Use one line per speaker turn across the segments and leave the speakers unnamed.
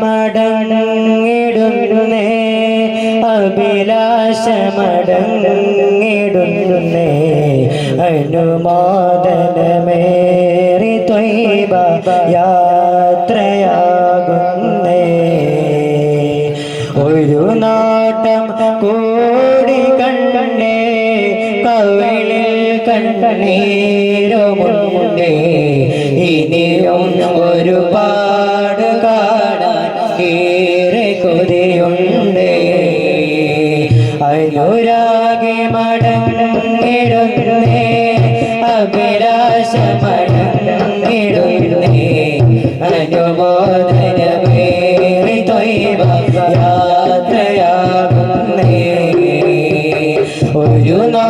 മടങ്ങിടുന്നേ. അഭിലാഷമടങ്ങിടുന്നേ. അനുമോദനമേറി ത്വൈബ യാത്രയാകുന്നേ. ഒരു നോട്ടം കൂടി കണ്ടേ. കവിളിൽ കണ്ണീരുമുണ്ടേ അനുരാഗി മടങ്ങിടുന്നേ അഭിലാഷമടങ്ങിടുന്നേ അനുമോദനമേറി തൊയ്വ യാത്രയാകുന്നേ. ഒരു നോട്ടം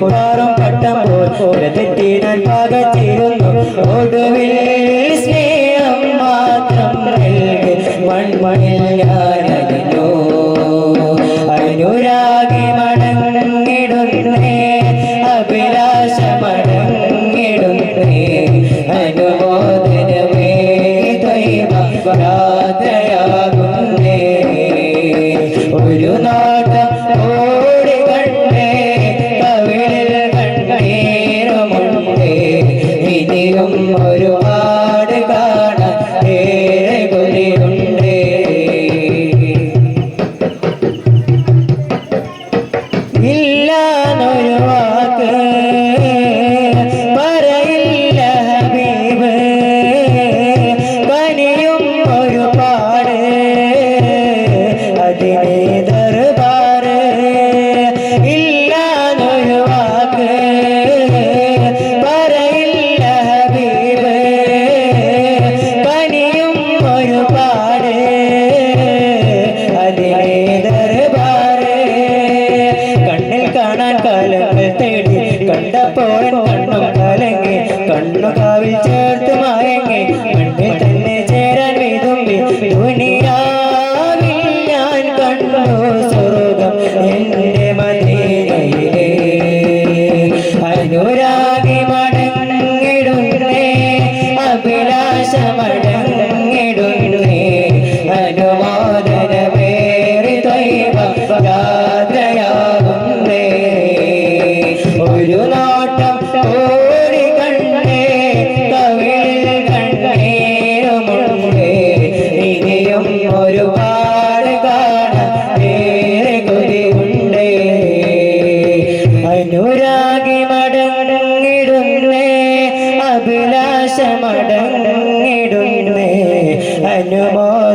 പൊട്ടിപ്പാറും പട്ടം പോൽ തെറ്റിടാൻ ചെയ്യുന്നു ഒടുവിൽ സ്നേഹം മാത്രം നൽകി മൺമണിൽ ഒരു നോട്ടം ഇല്ലാന്നൊരു വാക്ക് പറയില്ല ഹബീബ്. കനിയും ഒരു പാട് അതിനെ ദർബാറ്. ഇല്ലാന്നൊരു വാക്ക് പറയില്ല ഹബീബ്. കനിയും ഒരു പാട് തേടി കണ്ടപ്പോൾ കണ്ണും കലങ്ങി കണ്ണു കാവിൽ ചേർത്ത് മയങ്ങി.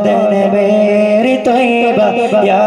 അനുമോദനമേറി തൊയ്വ യാ